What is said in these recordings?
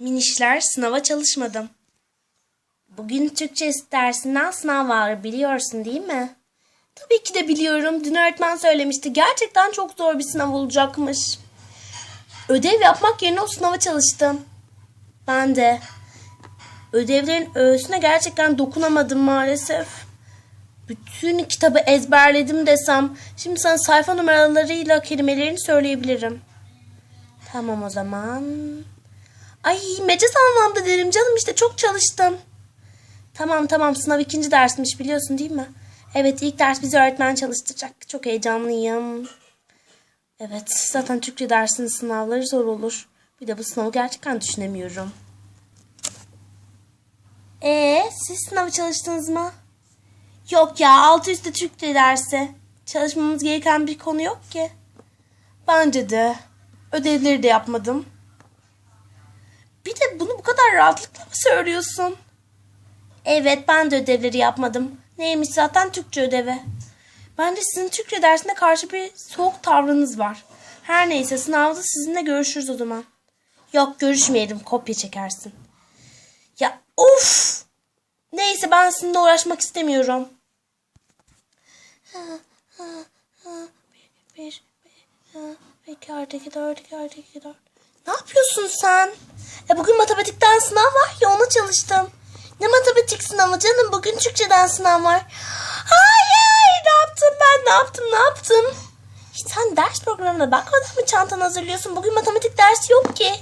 Minişler sınava çalışmadım. Bugün Türkçe dersinden sınav var biliyorsun değil mi? Tabii ki de biliyorum. Dün öğretmen söylemişti. Gerçekten çok zor bir sınav olacakmış. Ödev yapmak yerine o sınava çalıştım. Ben de. Ödevlerin öğesine gerçekten dokunamadım maalesef. Bütün kitabı ezberledim desem. Şimdi sana sayfa numaralarıyla kelimelerini söyleyebilirim. Tamam o zaman. Ay mecaz anlamda derim canım işte çok çalıştım. Tamam tamam sınav ikinci dersmiş biliyorsun değil mi? Evet ilk ders bizi öğretmen çalıştıracak. Çok heyecanlıyım. Evet zaten Türkçe dersinin sınavları zor olur. Bir de bu sınavı gerçekten düşünemiyorum. Ee, siz sınavı çalıştınız mı? Yok ya altı üstü Türkçe dersi. Çalışmamız gereken bir konu yok ki. Bence de. Ödevleri de yapmadım. Bir de bunu bu kadar rahatlıkla mı söylüyorsun? Evet ben de ödevleri yapmadım. Neymiş zaten Türkçe ödevi. Bence sizin Türkçe dersine karşı bir soğuk tavrınız var. Her neyse sınavda sizinle görüşürüz o zaman. Yok görüşmeyelim kopya çekersin. Ya of! Neyse ben sizinle uğraşmak istemiyorum. Bir, bir, bir, iki artı iki dört, iki iki dört. Ne yapıyorsun sen? E bugün matematikten sınav var ya ona çalıştım. Ne matematik sınavı canım bugün Türkçeden sınav var. Hayır ne yaptım ben ne yaptım ne yaptım? Sen ders programına bakmadan mı çantanı hazırlıyorsun? Bugün matematik dersi yok ki.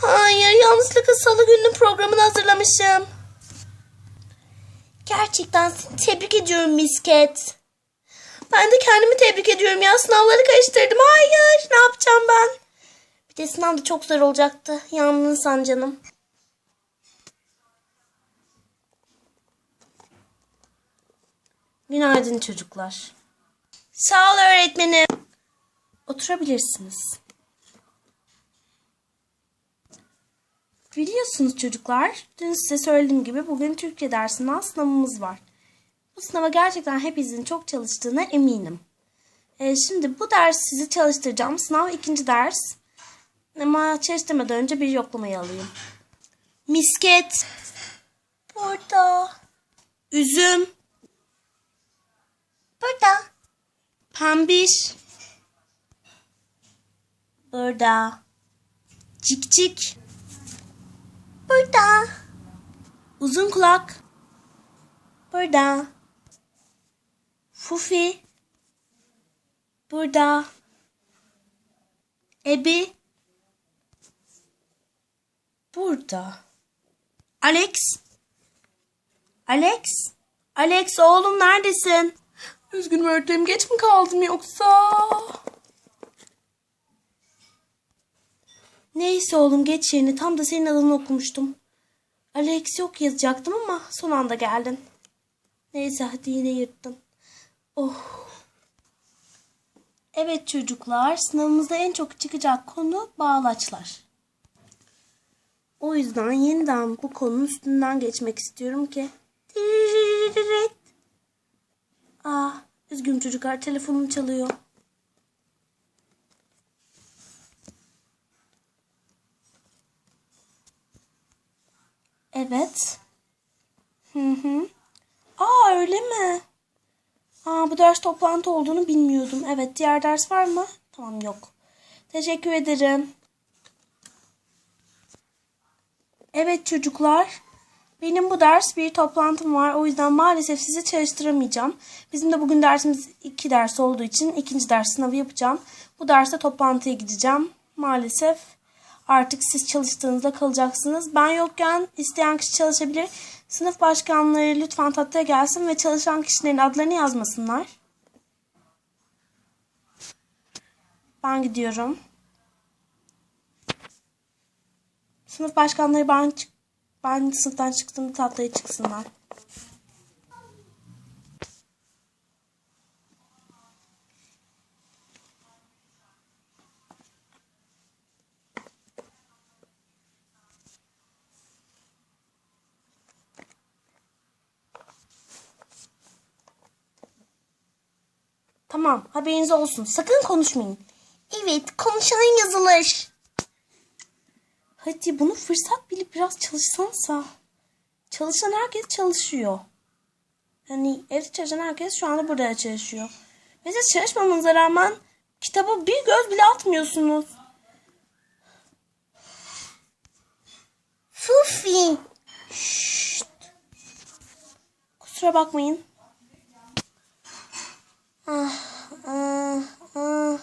Hayır yanlışlıkla salı gününün programını hazırlamışım. Gerçekten seni tebrik ediyorum misket. Ben de kendimi tebrik ediyorum ya sınavları karıştırdım. Hayır ne yapacağım ben? De sınav da çok zor olacaktı. Yandın sen canım. Günaydın çocuklar. Sağ ol öğretmenim. Oturabilirsiniz. Biliyorsunuz çocuklar, dün size söylediğim gibi bugün Türkçe dersinden sınavımız var. Bu sınava gerçekten hepinizin çok çalıştığına eminim. Ee, şimdi bu ders sizi çalıştıracağım. Sınav ikinci ders. Ama çalıştırmadan önce bir yoklamayı alayım. Misket. Burada. Üzüm. Burada. Pembiş. Burada. Cik cik. Burada. Uzun kulak. Burada. Fufi. Burada. Ebi. Burada. Alex. Alex. Alex oğlum neredesin? Üzgünüm öğretmenim geç mi kaldım yoksa? Neyse oğlum geç yerine tam da senin adını okumuştum. Alex yok yazacaktım ama son anda geldin. Neyse hadi yine yırttın. Oh. Evet çocuklar sınavımızda en çok çıkacak konu bağlaçlar. O yüzden yeniden bu konunun üstünden geçmek istiyorum ki. Aa, üzgünüm çocuklar telefonum çalıyor. Evet. Hı hı. Aa öyle mi? Aa bu ders toplantı olduğunu bilmiyordum. Evet diğer ders var mı? Tamam yok. Teşekkür ederim. Evet çocuklar. Benim bu ders bir toplantım var. O yüzden maalesef sizi çalıştıramayacağım. Bizim de bugün dersimiz iki ders olduğu için ikinci ders sınavı yapacağım. Bu derste toplantıya gideceğim. Maalesef artık siz çalıştığınızda kalacaksınız. Ben yokken isteyen kişi çalışabilir. Sınıf başkanları lütfen tatlıya gelsin ve çalışan kişilerin adlarını yazmasınlar. Ben gidiyorum. Sınıf başkanları ben çık ben sınıftan çıktığımda tatlıya çıksınlar. Tamam haberiniz olsun. Sakın konuşmayın. Evet konuşan yazılır. Hadi bunu fırsat bilip biraz çalışsansa. Çalışan herkes çalışıyor. Hani evde çalışan herkes şu anda burada çalışıyor. Siz çalışmamanıza rağmen kitaba bir göz bile atmıyorsunuz. Fufi. Kusura bakmayın. Ah, ah, ah.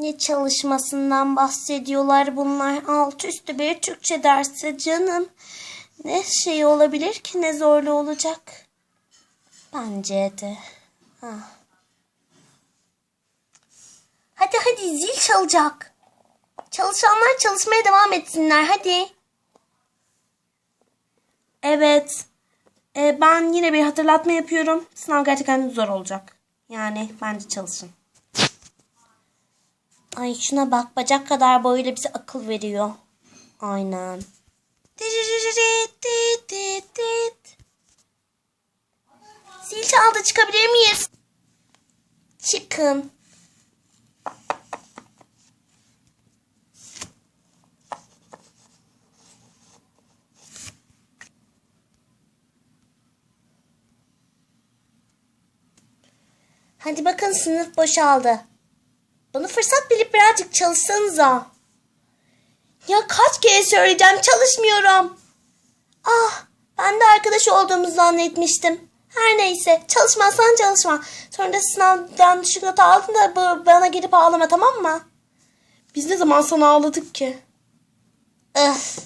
Ne çalışmasından bahsediyorlar bunlar. Alt üstü bir Türkçe dersi canım. Ne şey olabilir ki ne zorlu olacak. Bence de. Ah. Hadi hadi zil çalacak. Çalışanlar çalışmaya devam etsinler hadi. Evet. Ee, ben yine bir hatırlatma yapıyorum. Sınav gerçekten zor olacak. Yani bence çalışın. Ay şuna bak bacak kadar boyuyla bize akıl veriyor. Aynen. Zil çaldı çıkabilir miyiz? Çıkın. Hadi bakın sınıf boşaldı. Bunu fırsat bilip birazcık çalışsanıza. Ya kaç kere söyleyeceğim çalışmıyorum. Ah ben de arkadaş olduğumuzu zannetmiştim. Her neyse çalışmazsan çalışma. Sonra da sınavdan düşük not aldın da bana gelip ağlama tamam mı? Biz ne zaman sana ağladık ki? Öf.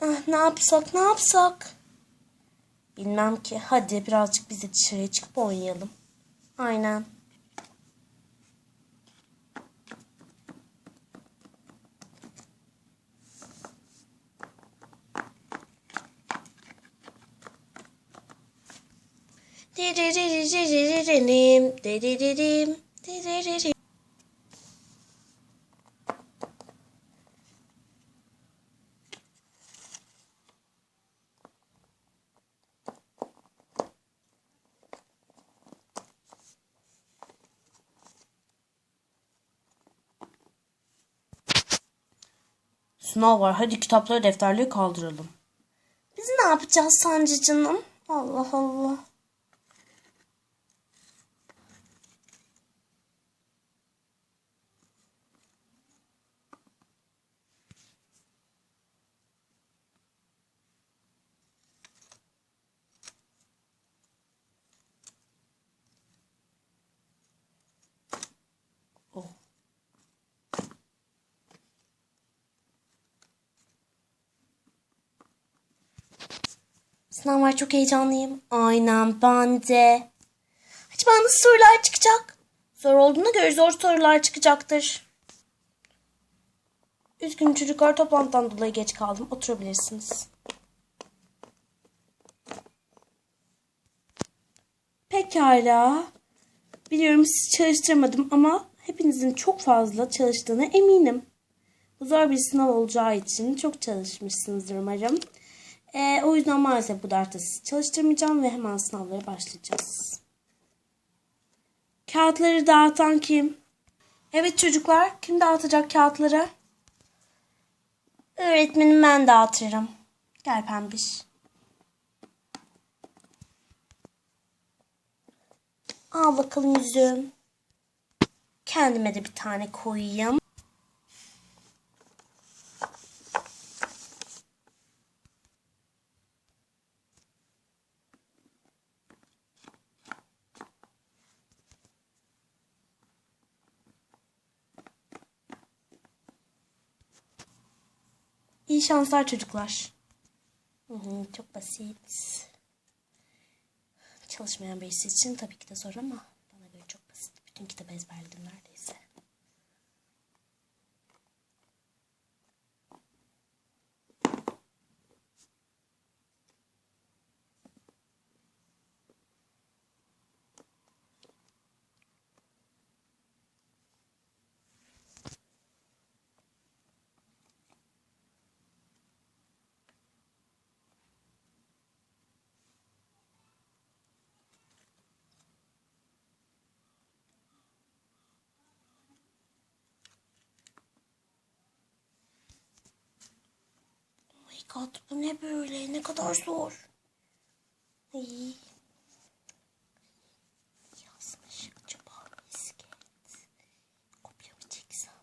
Ah, ne yapsak ne yapsak? Bilmem ki. Hadi birazcık biz de dışarıya çıkıp oynayalım. Aynen. Diririririririm, diriririm, diriririm. Sınav var. Hadi kitapları defterleri kaldıralım. Biz ne yapacağız sence canım? Allah Allah. Sınav var çok heyecanlıyım. Aynen ben de. Acaba nasıl sorular çıkacak? Zor olduğuna göre zor sorular çıkacaktır. Üzgünüm çocuklar toplantıdan dolayı geç kaldım. Oturabilirsiniz. Pekala. Biliyorum sizi çalıştırmadım ama hepinizin çok fazla çalıştığına eminim. Bu zor bir sınav olacağı için çok çalışmışsınızdır umarım. Ee, o yüzden maalesef bu derste sizi çalıştırmayacağım ve hemen sınavlara başlayacağız. Kağıtları dağıtan kim? Evet çocuklar, kim dağıtacak kağıtları? Öğretmenim ben dağıtırım. Gel pembiş. Al bakalım yüzüğüm. Kendime de bir tane koyayım. İyi şanslar çocuklar. Çok basit. Çalışmayan birisi için tabii ki de zor ama bana göre çok basit. Bütün kitabı ezberledim neredeyse. God bu ne böyle? Ne kadar zor. Ay. Yazmış acaba misket. Kopya mı çeksem?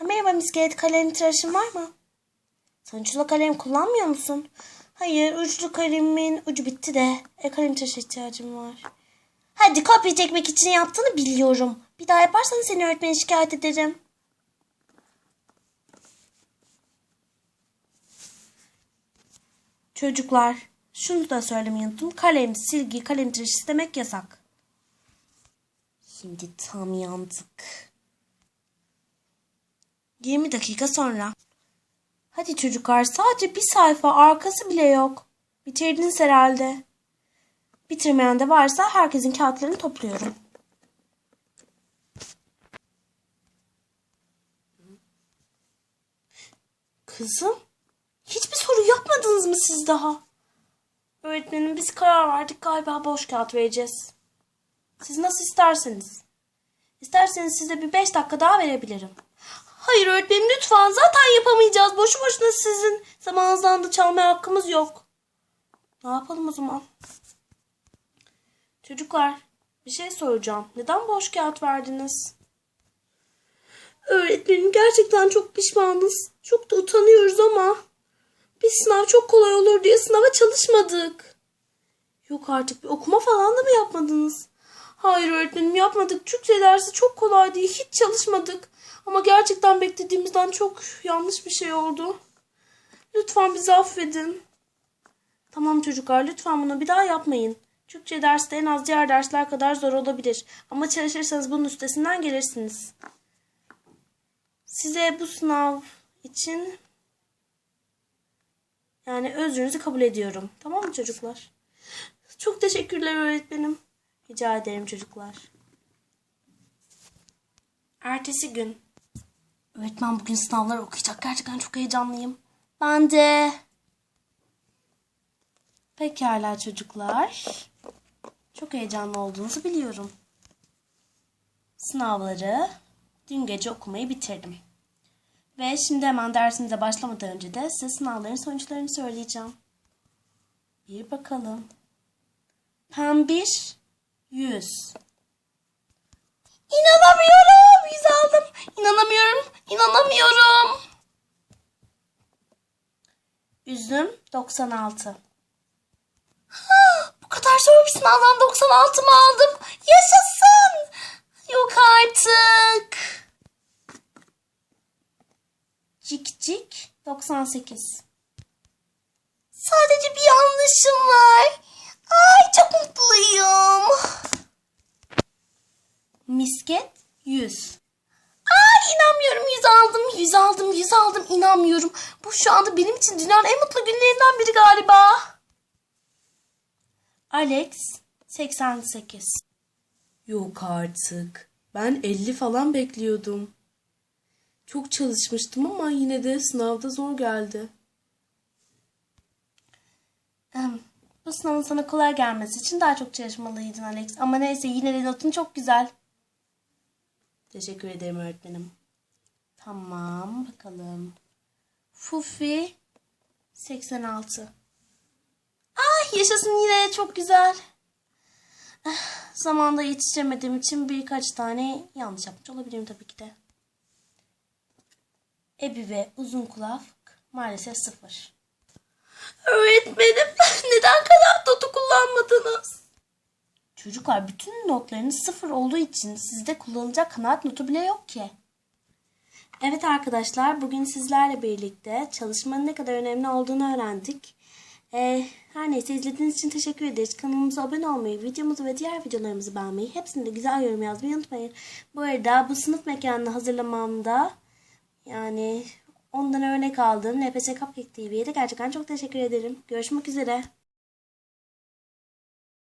Merhaba misket kalem tıraşın var mı? Sen kalem kullanmıyor musun? Hayır uçlu kalemin ucu bitti de. E kalem tıraşı ihtiyacım var. Hadi kopya çekmek için yaptığını biliyorum. Bir daha yaparsan seni öğretmene şikayet ederim. Çocuklar şunu da söylemeyi unuttum. Kalem, silgi, kalem tıraşı istemek yasak. Şimdi tam yandık. 20 dakika sonra. Hadi çocuklar sadece bir sayfa arkası bile yok. Bitirdiniz herhalde. Bitirmeyen de varsa herkesin kağıtlarını topluyorum. Kızım, soru yapmadınız mı siz daha? Öğretmenim biz karar verdik galiba boş kağıt vereceğiz. Siz nasıl isterseniz. İsterseniz size bir beş dakika daha verebilirim. Hayır öğretmenim lütfen zaten yapamayacağız. Boşu boşuna sizin zamanınızdan da çalmaya hakkımız yok. Ne yapalım o zaman? Çocuklar bir şey soracağım. Neden boş kağıt verdiniz? Öğretmenim gerçekten çok pişmanız. Çok da utanıyoruz ama biz sınav çok kolay olur diye sınava çalışmadık. Yok artık bir okuma falan da mı yapmadınız? Hayır öğretmenim yapmadık. Türkçe dersi çok kolaydı. Hiç çalışmadık. Ama gerçekten beklediğimizden çok yanlış bir şey oldu. Lütfen bizi affedin. Tamam çocuklar lütfen bunu bir daha yapmayın. Türkçe dersi de en az diğer dersler kadar zor olabilir. Ama çalışırsanız bunun üstesinden gelirsiniz. Size bu sınav için yani özrünüzü kabul ediyorum. Tamam mı çocuklar? Çok teşekkürler öğretmenim. Rica ederim çocuklar. Ertesi gün. Öğretmen bugün sınavları okuyacak. Gerçekten çok heyecanlıyım. Ben de. Pekala çocuklar. Çok heyecanlı olduğunuzu biliyorum. Sınavları dün gece okumayı bitirdim. Ve şimdi hemen dersinize başlamadan önce de size sınavların sonuçlarını söyleyeceğim. Bir bakalım. 1 100. İnanamıyorum. 100 aldım. İnanamıyorum. İnanamıyorum. Üzüm 96. Bu kadar zor bir sınavdan 96 mı aldım? Yaşasın. Yok artık. Cik cik 98. Sadece bir yanlışım var. Ay çok mutluyum. Misket 100. Ay inanmıyorum yüz aldım yüz aldım yüz aldım inanmıyorum. Bu şu anda benim için dünyanın en mutlu günlerinden biri galiba. Alex 88. Yok artık. Ben 50 falan bekliyordum. Çok çalışmıştım ama yine de sınavda zor geldi. Bu sınavın sana kolay gelmesi için daha çok çalışmalıydın Alex. Ama neyse yine de notun çok güzel. Teşekkür ederim öğretmenim. Tamam bakalım. Fufi 86. Ah yaşasın yine çok güzel. Ah, Zamanda yetiştiremediğim için birkaç tane yanlış yapmış olabilirim tabii ki de. Ebi ve uzun kulak maalesef sıfır. Öğretmenim neden kadar notu kullanmadınız? Çocuklar bütün notlarınız sıfır olduğu için sizde kullanılacak kanaat notu bile yok ki. Evet arkadaşlar bugün sizlerle birlikte çalışmanın ne kadar önemli olduğunu öğrendik. Ee, her neyse izlediğiniz için teşekkür ederiz. Kanalımıza abone olmayı, videomuzu ve diğer videolarımızı beğenmeyi, hepsinde güzel yorum yazmayı unutmayın. Bu arada bu sınıf mekanını hazırlamamda yani ondan örnek aldığım NPS Cupcake TV'ye de gerçekten çok teşekkür ederim. Görüşmek üzere.